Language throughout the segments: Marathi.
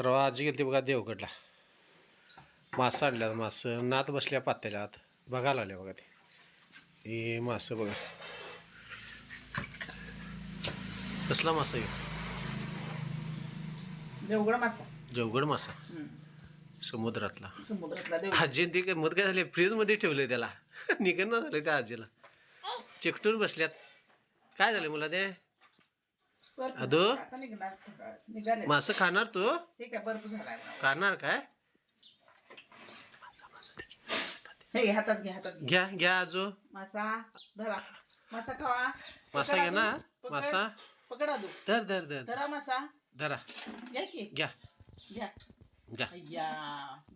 परवा आजी गेली बघा देवगडला. मासं आणल्या मासं. नात बसल्या पात्याच्या आत बघायला आल्या बघा ते. हे मासं बघा. कसला मासा आहे? देवगड मासा. देवगड मासा. समुद्रातला. समुद्रातला आजी ते काय मत काय झाले फ्रीजमध्ये ठेवले त्याला. निघण झाले त्या आजीला. चिकटून बसल्यात. काय झालं मला ते अदो? मासं खाणार तू? ठीक आहे बर्फ झालाय खाणार काय? हे हातात हातात घ्या घ्या आजो. मासा धरा. मासा खावा. मासा पकड घे ना. मासा. पकड धर धर धर. धरा मासा. धरा. घ्या की? घ्या. घ्या. घ्या. अय्या.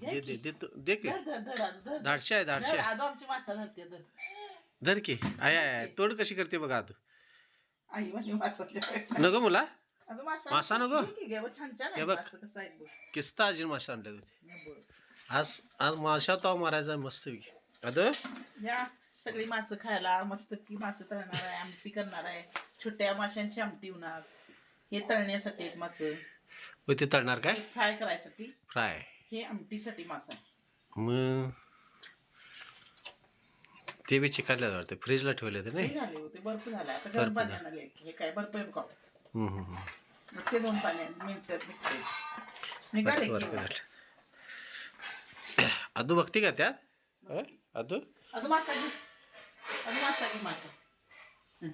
घ्या दे दे दे तू- दे की. धर धर धर आदू धर. धाडशे आहे धाडशे धर, आहे. आदू आमची मासा धरते धर. धर की. आय आय आय. तोड कशी करते बघा तू? आई म्हणजे मासा नको मुला. मासा नको? छान छान हे बघ. कसं आहे बघ. किस्ता आजी मासा आणले होते. आज आज माशा तो मारायचा मस्त अदो या सगळी मासं खायला मस्त की मासं तळणार आहे आमटी करणार आहे. छोट्या माशांची आमटी होणार. हे तळण्यासाठी आहेत मासं. हो ते तळणार काय? फ्राय करायसाठी. फ्राय. हे आमटीसाठी मासा आहे. मग? ते बी चिकायला वाटतं. फ्रीजला ठेवले होते नाही? झाले होते. बर्फ झाला. आता गरम बर्फ पाण्यानं घे हे काय बर्फ आहे बघा हम्म, हम्म, हम्म. मग ते दोन पाण्यात मिनिटात निघते निघाले बरं, की बरं, बरं. अदू बघते का त्यात? अदू? अगं मासा घे. अगं मासा घे मासा. हं.